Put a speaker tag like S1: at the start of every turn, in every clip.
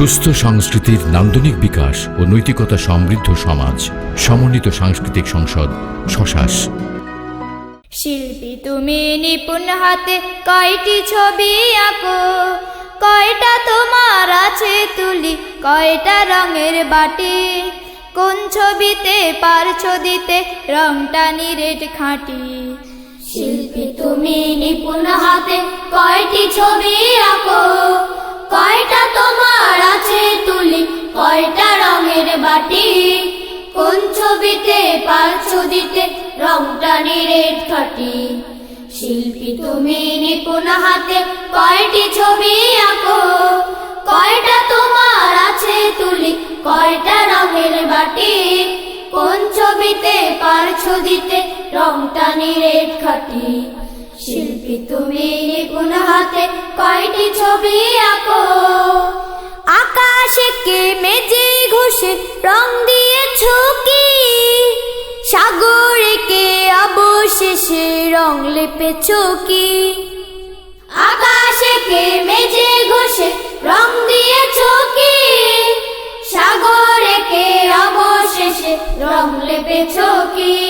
S1: সুস্থ সংস্কৃতির নান্দনিক বিকাশ ও নৈতিকতা সমৃদ্ধ সমাজ, সমন্বিত সাংস্কৃতিক সংসদ শশাস
S2: শিল্পী, তুমি নিপুণ হাতে কয়টি ছবি আঁকো? কয়টা তোমার আছে তুলি? কয়টা রঙের বাটি? কোন ছবিতে পারছ দিতে রংটা নিরেট খাঁটি? শিল্পী, তুমি নিপুণ হাতে কয়টি ছবি আঁকো? কয়টা তোমার আছে তুলি? কয়টা রঙের বাটি? কোন ছবিতে পারছ দিতে রংটা নিরেট খাটি? শিল্পী তুমি নিপুণ হাতে কয়টি ছবি আঁকো? কয়টা তোমার আছে তুলি? কয়টা রঙের বাটি? কোন ছবিতে পারছ দিতে রংটা নিরেট খাটি? শিল্পী তুমি নিপুণ হাতে কয়টি ছবি আঁকো? আকাশে কে মেজে ঘষে রং দিয়েছ কি? সাগরে কে অবশেষে রং লেপেছ কি? আকাশে কে মেজে ঘষে রং দিয়েছ কি? সাগরে কে অবশেষে রং লেপেছ কি?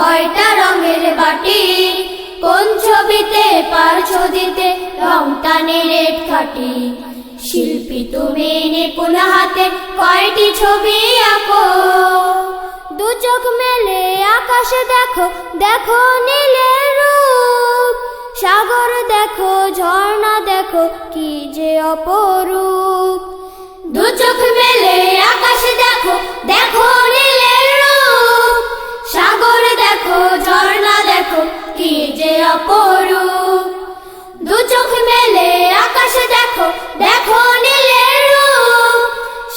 S2: কয়টা রঙের বাটি? কোন ছবিতে পারছ দিতে? রংটা নিরেট খাটি। শিল্পী তুমি নিপুণ হাতে কয়টি ছবি আঁকো? দু চোখ মেলে আকাশে দেখো দেখো নীলের রূপ। সাগর দেখো, ঝর্ণা দেখো, কি যে অপরূপ। দু চোখ মেলে আকাশে দেখো দেখো নীলের অপরূপ দু চোখ মেলে আকাশে দেখো দেখো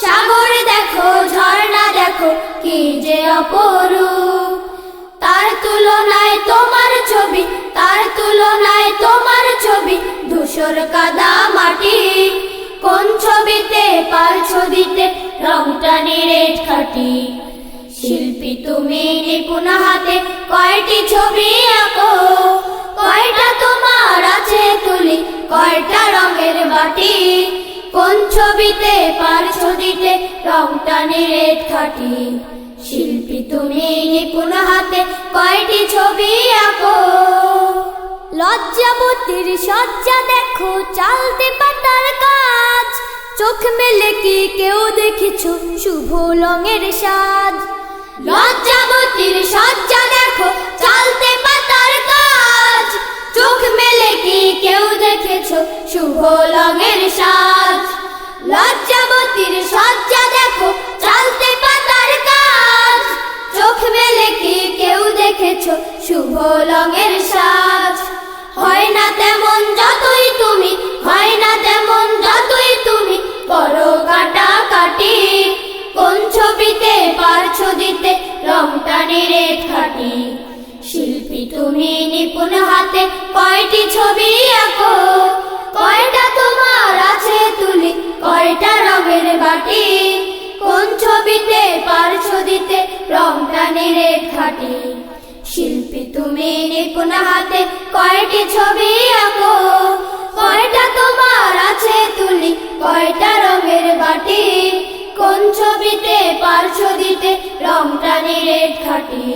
S2: সাগর দেখো, ঝর্ণা দেখো যে তার তোমার ছবি, তার তোমার ছবি, ধূসর কোন ছবিতে দিতে শিল্পী তুমি নিপুণ হাতে কয়টি ছবি আঁকো? বাটি কোন ছবিতে পারছ দিতে রংটা নিরেট খাটি শিল্পী তুমি নিপুণ হাতে কয়টি ছবি আঁকো? লজ্জাবতীর সজ্জা দেখো, চালতে পাতার কাজ। চোখ মেলে কি কেউ দেখেছ শুভ রঙের সাজ? লজ্জাবতীর সজ্জা দেখো, চালতে চোখ মেলে কি কেউ দেখেছ? শুভ রঙের সাজ। লজ্জাবতীর সজ্জা দেখো, চালতে পাতার কাজ। চোখ মেলে কি কেউ দেখেছ? শুভ রঙের সাজ। হয় না তেমন যতই তুমি, হয় না তেমন যতই তুমি করো কাটা কাটি কোন ছবিতে পারছ দিতে, রংটা নিরেট খাটি শিল্পী তুমি নিপুণ হাতে কয়টি ছবি আঁকো? কয়টা তোমার আছে তুলি? কয়টা রঙের বাটি? কোন ছবিতে পারছ দিতে রংটা নিরেট খাটি? শিল্পী তুমি নিপুণ হাতে কয়টি ছবি আঁকো? কয়টা তোমার আছে তুলি? কয়টা রঙের বাটি? কোন ছবিতে পারছ দিতে রংটা নিরেট খাটি?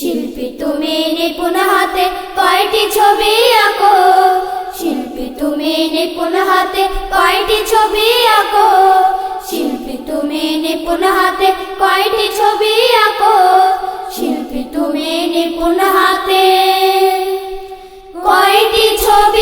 S2: শিল্পী তুমি নিপুণ হাতে কয়টি ছবি আঁকো? শিল্পী তুমি নিপুণ হাতে কয়টি ছবি আঁকো? শিল্পী তুমি নিপুণ হাতে কয়টি ছবি আঁকো? শিল্পী তুমি নিপুণ হাতে কয়টি ছবি